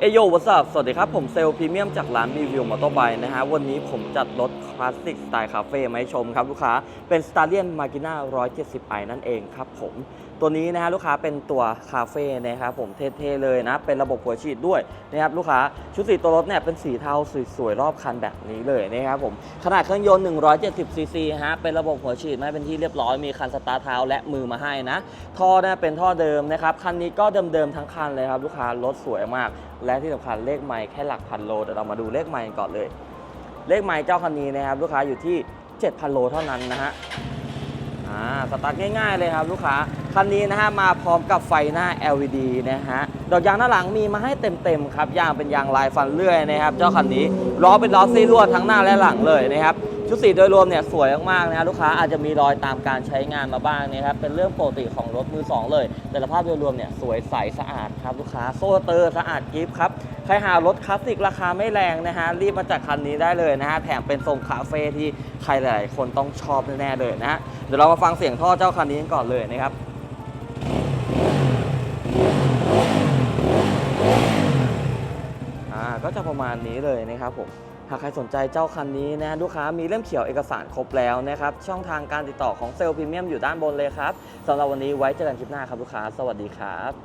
เอโยวัสบสวัสดีครับ ผมเซลพรีเมียมจากร้านรีวิวมอเตอร์ไบค์นะฮะ วันนี้ผมจัดรถคลาสสิกสไตล์คาเฟ่มาให้ชมครับลูกค้า เป็น s t a r l i o n Magina 170i นั่นเองครับผมตัวนี้นะฮะลูกค้าเป็นตัวคาเฟ่นะครับผมเท่ๆเลยนะ เป็นระบบหัวฉีดด้วยนะครับลูกค้าชุดสีตัวรถเนี่ยเป็นสีเทาสวยๆรอบคันแบบนี้เลยนะครับผมขนาดเครื่องยนต์ 170 ซีซีฮะเป็นระบบหัวฉีดมาเป็นที่เรียบร้อยมีคันสตาร์ทเท้าและมือมาให้นะท่อเนี่ยเป็นท่อเดิมนะครับคันนี้ก็เดิมๆทั้งคันเลยครับลูกค้ารถสวยมาก และที่สำคัญเลขไมล์แค่หลักพันโลเดี๋ยวเรามาดูเลขไมล์ก่อนเลย เลขไมล์เจ้าคันนี้นะครับลูกค้าอยู่ที่ 7,000 โลเท่านั้นนะฮะ สตาร์ทง่ายๆเลยครับลูกค้า คันนี้นะฮะมาพร้อมกับไฟหน้า LED นะฮะ ดอกยางหน้าหลังมีมาให้เต็มๆครับ ยางเป็นยางลายฟันเลื่อยนะครับ เจ้าคันนี้ ล้อเป็นล้อซีลวดทั้งหน้าและหลังเลยนะครับ ชุดสีโดยรวมเนี่ยสวยมากๆนะลูกค้าอาจจะมีรอยตามการใช้งานมาบ้างนะครับเป็นเรื่องปกติของรถมือสองเลย แต่สภาพโดยรวมเนี่ยสวยใสสะอาดครับลูกค้าโซเตอร์สะอาดกิฟครับใครหารถคลาสสิกราคาไม่แรงนะฮะรีบมาจากคันนี้ได้เลยนะฮะแถมเป็นทรงคาเฟ่ที่ใครหลายๆคนต้องชอบแน่ๆเลยนะฮะเดี๋ยวเรามาฟังเสียงท่อเจ้าคันนี้กันก่อนเลยนะครับอ่าก็จะประมาณนี้เลยนะครับผม หากใครสนใจเจ้าคันนี้นะลูกค้ามีเล่มเขียวเอกสารครบแล้วนะครับ ช่องทางการติดต่อของเซลล์พรีเมียมอยู่ด้านบนเลยครับสำหรับวันนี้ไว้เจอกันคลิปหน้าครับลูกค้า สวัสดีครับ